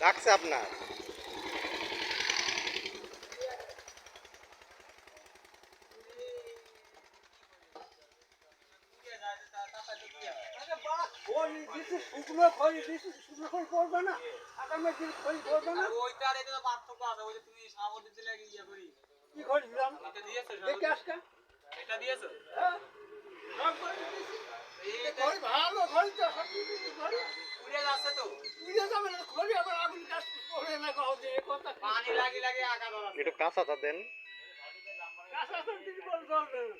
ডাকছে আপনার। তুমি দিলে ইয়ে করি কি খড়ি দিলাম এটা দিয়েছ দেখে খড়ি ভালো খড়ি উড়ে যাচ্ছে তো। উড়ে যাবে না খড়ি আবার আগুন গাছ পড়ে না কাউ যে কথা পানি লাগি লাগে আঁকা ধরা একটু কাঁচাটা দেন। কাঁচা তো দিদি বল চলবে না।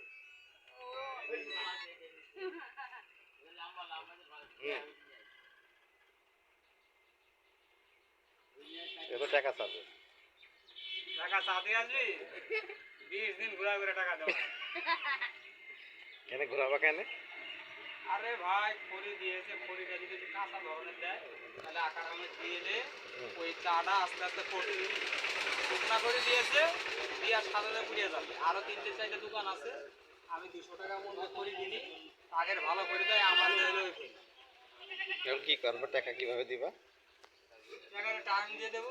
হুম। এবার টাকা চাবে টাকা আসবি বিশ দিন ঘুরা ঘুরে টাকা দেবো। এনে ঘোরাবা কেন? আরে ভাই খড়ি দিয়েছে খড়িটা যদি একটু কাঁচা ধরনের দেয় তাহলে আকার আমি দিয়ে দে। ওই চাটা আস্তে আস্তে ফটে। শুকনা করে দিয়েছে দিয়ে আর সাজাতে পুড়িয়ে যাবে। আরও তিনটে চারটে দোকান আছে আমি দুশো টাকা মতো খড়ি কিনি আগের ভালো করে দেয় আমার হলো ওই খড়ি এখন কি করব? টাকা কীভাবে দিবা? টাকাটা টাইম দিয়ে দেবো।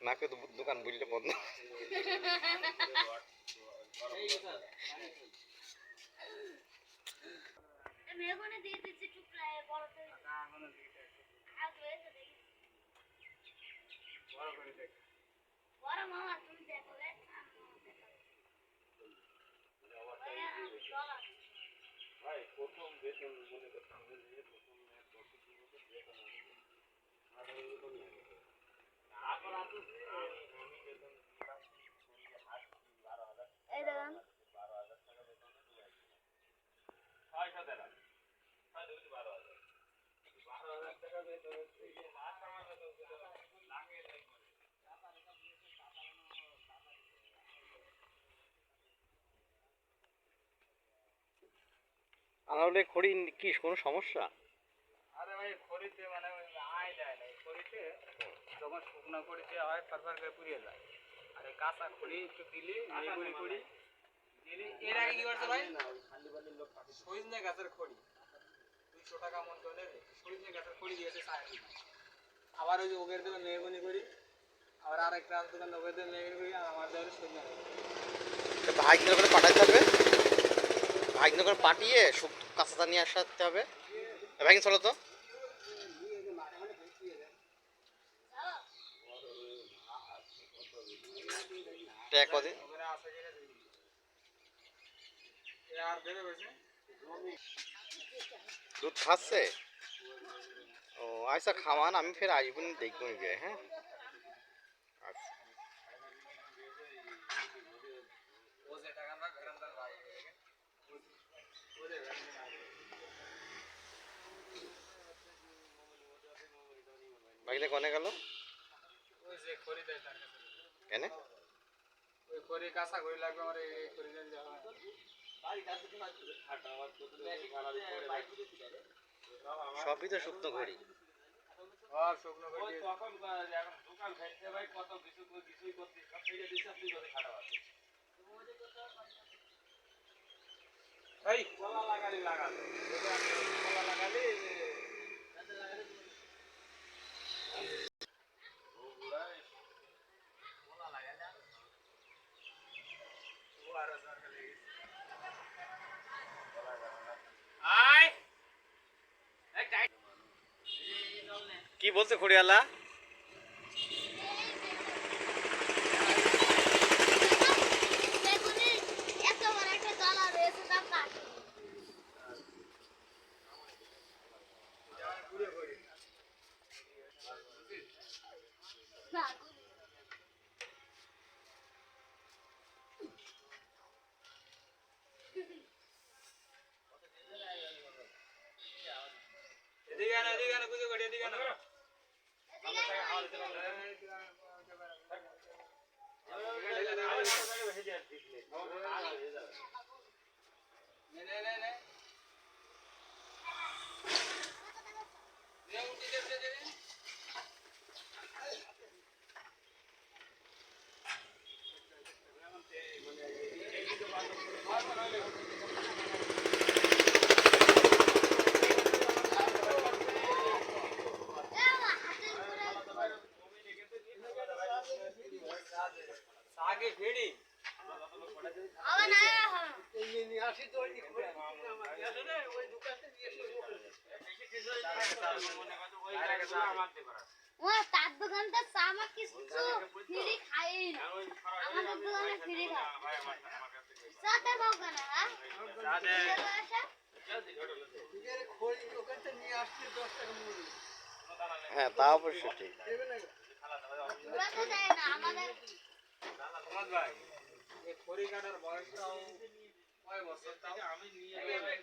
নাকে তো দোকান বুঝলে বন্ধ। এখানে দিয়ে দিচ্ছি টুকরায় বড় করে আগে এসে দেখি। বড় মামা তুমি দেখো রে আমি মামা দেখো। ওই আমি জল আছে। এই আনারলে খড়ি কি কোনো সমস্যা? আরে ভাই খড়িতে মানে ওই আয় দেয় না। খড়িতে যখন শুকনো খড়িতে হয় ফারফার করে পুড়িয়ে যায় আর এই কাঁচা খড়ি একটু দিলে মেগুড়ি খড়ি দিলে এর আগে কি করছে ভাই? গাছের খড়ি। দুইশো টাকা মন করে নেবে সইজনে গাছের খড়ি দিয়েছে আবার ওই যে ওগের দেবে মেগুনি করি। আবার আরেকটা দোকান ওগের দেবে মেগুনি করি আর আমার দেবে সইজনে ভাইগুলো করে পাঠাইতে হবে? ভাইগুলো করে পাঠিয়ে কাঁচাটা নিয়ে আসতে হবে। ভাই চলো তো। কদিন। দুধ খাচ্ছে? ও আচ্ছা খাওয়ান, আমি ফের আসবেন না দেখব গিয়ে হ্যাঁ আচ্ছা ও যে টাকা না ঘরান্দার ভাই ওরে ভাইলে কনে গেল? ওই যে খড়ি দেয় তার কাছে। কেন? ওই খড়ি কাঁচা খড়ি লাগবে আমার এই খড়ি দেন যাওয়া সবই তো শুকনো ঘড়ি আর শুকনো খড়ি এই কলা লাগালি লাগালি কলা লাগালি আয় কি বলছে খড়িয়ালা এদিকে আনো এদিকে আনো কুচো করে এদিকে নে নে। নে নে নে ও তার দোকানটা চা আমার কিছু ফ্রি খাই না। আমাদের দোকানে ফ্রি খায়। কেন হ্যাঁ হ্যাঁ তা অবশ্য ঠিক। আমাদের ভাই এই খড়ি কাটার বয়সটাও 哎呦我操这家伙美女也来